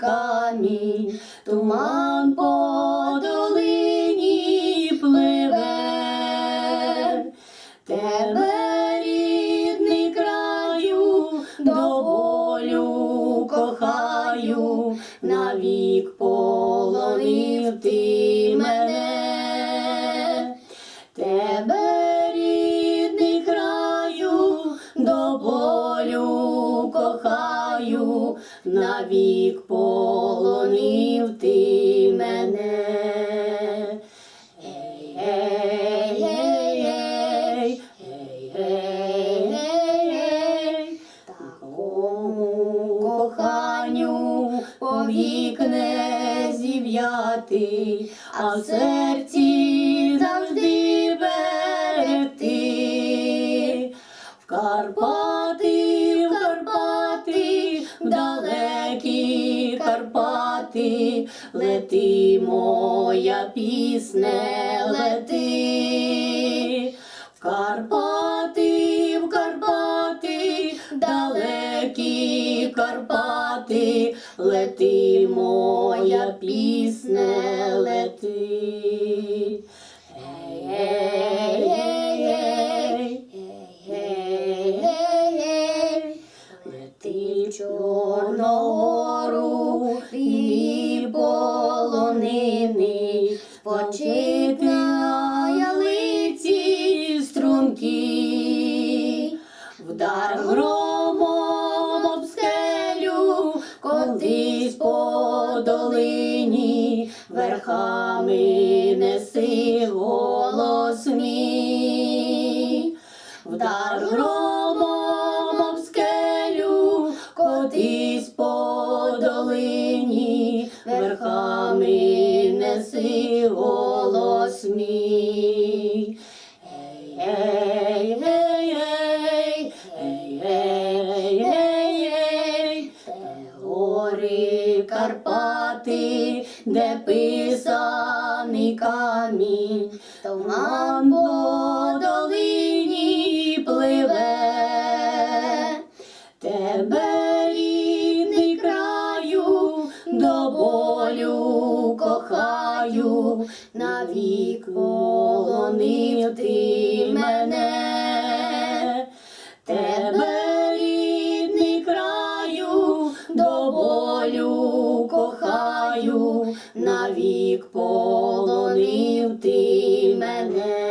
камінь, туман по долині пливе. Тебе, рідний краю, до болю кохаю, навік полонив ти мене. Тебе, навік полонив ти мене. Ей, ей, ей, ей, ей, ей, ей, ей, такому зів'яти, а в серці завжди берегти. В Карпати, Карпати, лети, моя пісне, лети. В Карпати, в Карпати, далекі Карпати, лети, моя пісне, лети. Громом об скелю, котись по долині, верхами неси голос мій. Вдар громом об скелю, котись по долині, верхами неси голос мій. Карпати, де писаний камінь, туман по долині пливе. Тебе, рідний краю, до болю кохаю, навік полонив ти мене. навік полонив ти мене.